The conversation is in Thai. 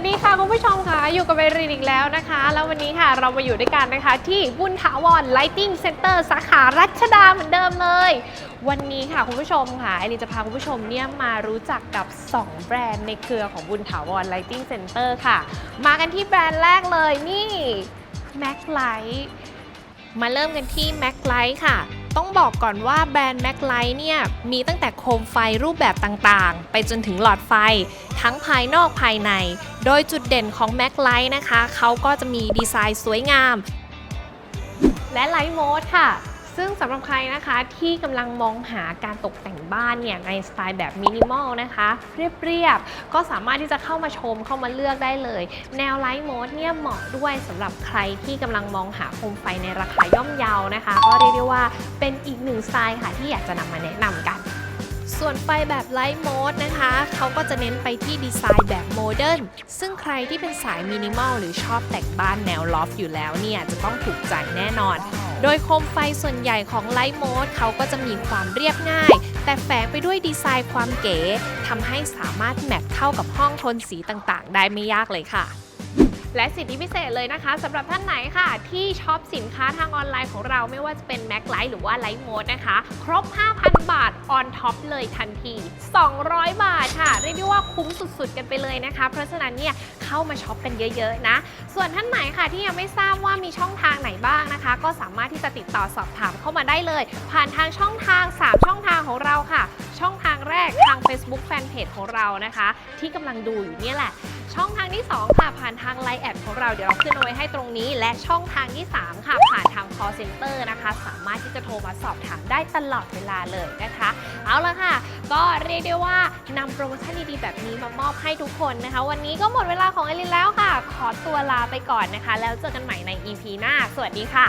วัสดีค่ะคุณผู้ชมค่ะ อยู่กับเบรีนอีกแล้วนะคะ แล้ววันนี้ค่ะเรามาอยู่ด้วยกันนะคะ ที่บุญถาวร Lighting Center สาขารัชดาเหมือนเดิมเลย วันนี้ค่ะคุณผู้ชมค่ะไอรินจะพาคุณผู้ชมเนี่ยมารู้จักกับ 2 แบรนด์ในเครือของบุญถาวร Lighting Center ค่ะ มากันที่แบรนด์แรกเลยนี่ Mac Light มาเริ่มกันที่ Mac Light ค่ะต้องบอกก่อนว่าแบรนด์ Mac Light เนี่ยมีตั้งแต่โคมไฟรูปแบบต่างๆ ไปจนถึงหลอดไฟ ทั้งภายนอกภายใน โดยจุดเด่นของ Mac Light นะคะ เขาก็จะมีดีไซน์สวยงาม และ Light Mode ค่ะ ซึ่งสำหรับใครนะคะที่กำลังมองหาการตกแต่งบ้านเนี่ยในสไตล์แบบมินิมอลนะคะ เรียบๆ ก็สามารถที่จะเข้ามาชมเข้ามาเลือกได้เลย แนว Light Mode เนี่ยเหมาะด้วยสำหรับใครที่กำลังมองหาโคมไฟในราคาย่อมเยานะคะ ก็เรียกได้ว่าเป็นอีกหนึ่งสไตล์ค่ะที่อยากจะนำมาแนะนำกัน ส่วนไฟแบบไลท์โหมดนะคะ เขาก็จะเน้นไปที่ดีไซน์แบบโมเดิร์น ซึ่งใครที่เป็นสายมินิมอลหรือชอบแต่งบ้านแนวลอฟอยู่แล้วเนี่ย จะต้องถูกใจแน่นอน โดยโคมไฟส่วนใหญ่ของไลท์โหมดเขาก็จะมีความเรียบง่าย แต่แฝงไปด้วยดีไซน์ความเก๋ทำให้สามารถแมทเข้ากับห้องโทนสีต่างๆ ได้ไม่ยากเลยค่ะ และสิทธิพิเศษเลยนะคะสำหรับท่านไหนค่ะ ที่ช็อปสินค้าทางออนไลน์ของเราไม่ว่าจะเป็น Mac Light หรือว่า Light Mode นะคะ ครบ 5,000 บาท on top เลยทันที 200 บาทค่ะ เรียกได้ว่าคุ้มสุดๆ กันไปเลยนะคะ เพราะฉะนั้นเนี่ยเข้ามาช็อปกันเยอะๆนะ ส่วนท่านไหนค่ะที่ยังไม่ทราบว่ามีช่องทางไหนบ้างนะคะ ก็สามารถที่จะติดต่อสอบถามเข้ามาได้เลย ผ่านทางช่องทาง 3 ช่องทางของเรา Facebook Fanpage ของเรานะคะ ที่กำลังดูอยู่เนี่ยแหละ ช่องทางที่ 2 ค่ะผ่านทาง Line แอดของเราเดี๋ยวเราขึ้นเอาไว้ให้ตรงนี้ และช่องทางที่ 3 ค่ะ ผ่านทาง call center นะคะ สามารถที่จะโทรมาสอบถามได้ตลอดเวลาเลยนะคะ เอาละค่ะ ก็เรียกได้ว่านำโปรโมชั่นดีๆแบบนี้มามอบให้ทุกคนนะคะ วันนี้ก็หมดเวลาของเอลินแล้วค่ะ ขอตัวลาไปก่อนนะคะ แล้วเจอกันใหม่ใน EP หน้า สวัสดีค่ะ